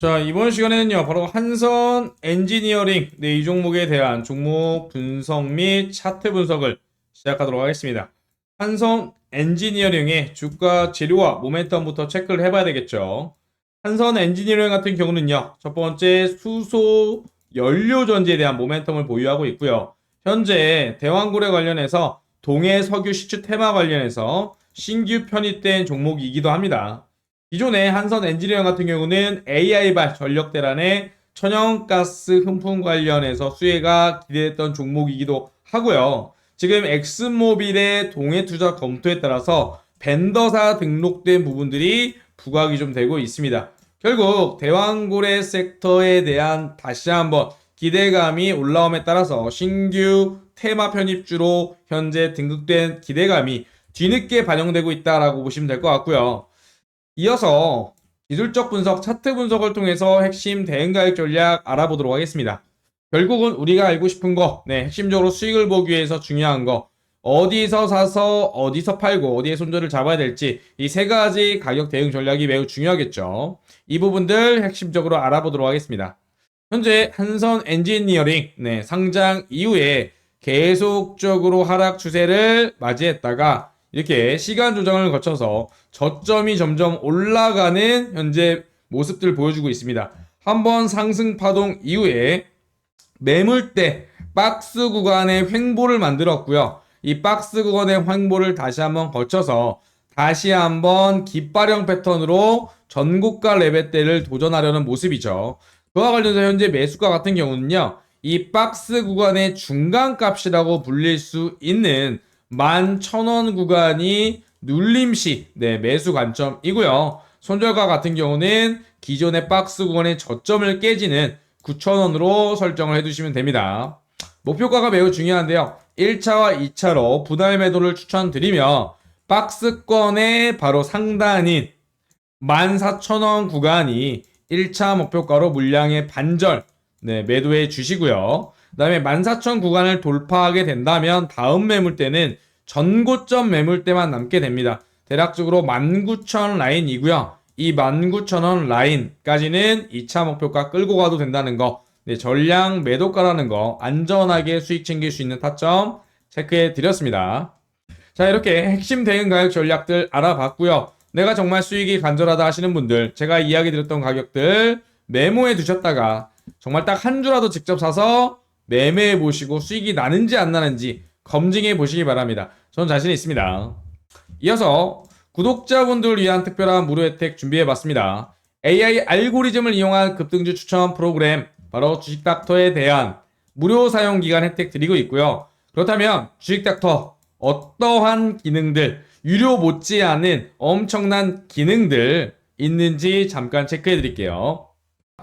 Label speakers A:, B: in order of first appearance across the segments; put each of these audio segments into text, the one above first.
A: 자, 이번 시간에는요, 바로 한선 엔지니어링, 네, 이 종목에 대한 종목 분석 및 차트 분석을 시작하도록 하겠습니다. 한선 엔지니어링의 주가 재료와 모멘텀부터 체크를 해봐야 되겠죠. 한선 엔지니어링 같은 경우는요, 첫 번째 수소 연료 전지에 대한 모멘텀을 보유하고 있고요. 현재 대왕고래 관련해서 동해 석유 시추 테마 관련해서 신규 편입된 종목이기도 합니다. 기존의 한선 엔지니어 같은 경우는 AI발 전력 대란의 천연가스 흠풍 관련해서 수혜가 기대했던 종목이기도 하고요. 지금 엑스모빌의 동해 투자 검토에 따라서 벤더사 등록된 부분들이 부각이 좀 되고 있습니다. 결국 대왕고래 섹터에 대한 다시 한번 기대감이 올라옴에 따라서 신규 테마 편입주로 현재 등극된 기대감이 뒤늦게 반영되고 있다라고 보시면 될 것 같고요. 이어서 기술적 분석, 차트 분석을 통해서 핵심 대응 가격 전략 알아보도록 하겠습니다. 결국은 우리가 알고 싶은 거, 네, 핵심적으로 수익을 보기 위해서 중요한 거, 어디서 사서 어디서 팔고 어디에 손절을 잡아야 될지 이 세 가지 가격 대응 전략이 매우 중요하겠죠. 이 부분들 핵심적으로 알아보도록 하겠습니다. 현재 한선 엔지니어링 네, 상장 이후에 계속적으로 하락 추세를 맞이했다가 이렇게 시간 조정을 거쳐서 저점이 점점 올라가는 현재 모습들 보여주고 있습니다. 한번 상승 파동 이후에 매물대 박스 구간의 횡보를 만들었고요. 이 박스 구간의 횡보를 다시 한번 거쳐서 다시 한번 깃발형 패턴으로 전고가 레벨대를 도전하려는 모습이죠. 그와 관련해서 현재 매수가 같은 경우는요. 이 박스 구간의 중간값이라고 불릴 수 있는 11,000원 구간이 눌림시 네, 매수 관점이고요. 손절가 같은 경우는 기존의 박스 구간의 저점을 깨지는 9,000원으로 설정을 해두시면 됩니다. 목표가가 매우 중요한데요. 1차와 2차로 분할 매도를 추천드리며 박스권의 바로 상단인 14,000원 구간이 1차 목표가로 물량의 반절 네, 매도해 주시고요. 그 다음에 14,000 구간을 돌파하게 된다면 다음 매물대는 전고점 매물대만 남게 됩니다. 대략적으로 19,000 라인이고요. 이 19,000원 라인까지는 2차 목표가 끌고 가도 된다는 거. 네, 전량 매도가라는 거. 안전하게 수익 챙길 수 있는 타점 체크해 드렸습니다. 자, 이렇게 핵심 대응 가격 전략들 알아봤고요. 내가 정말 수익이 간절하다 하시는 분들, 제가 이야기 드렸던 가격들 메모해 두셨다가 정말 딱 한 주라도 직접 사서 매매해 보시고 수익이 나는지 안 나는지 검증해 보시기 바랍니다. 저는 자신 있습니다. 이어서 구독자분들 위한 특별한 무료 혜택 준비해 봤습니다. AI 알고리즘을 이용한 급등주 추천 프로그램 바로 주식닥터에 대한 무료 사용 기간 혜택 드리고 있고요. 그렇다면 주식닥터 어떠한 기능들 유료 못지않은 엄청난 기능들 있는지 잠깐 체크해 드릴게요.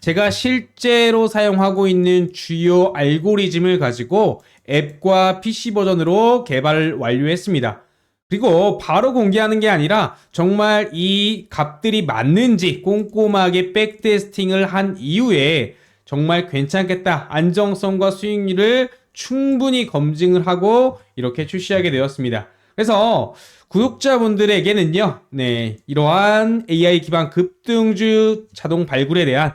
A: 제가 실제로 사용하고 있는 주요 알고리즘을 가지고 앱과 PC 버전으로 개발을 완료했습니다. 그리고 바로 공개하는 게 아니라 정말 이 값들이 맞는지 꼼꼼하게 백테스팅을 한 이후에 정말 괜찮겠다. 안정성과 수익률을 충분히 검증을 하고 이렇게 출시하게 되었습니다. 그래서 구독자분들에게는요, 네, 이러한 AI 기반 급등주 자동 발굴에 대한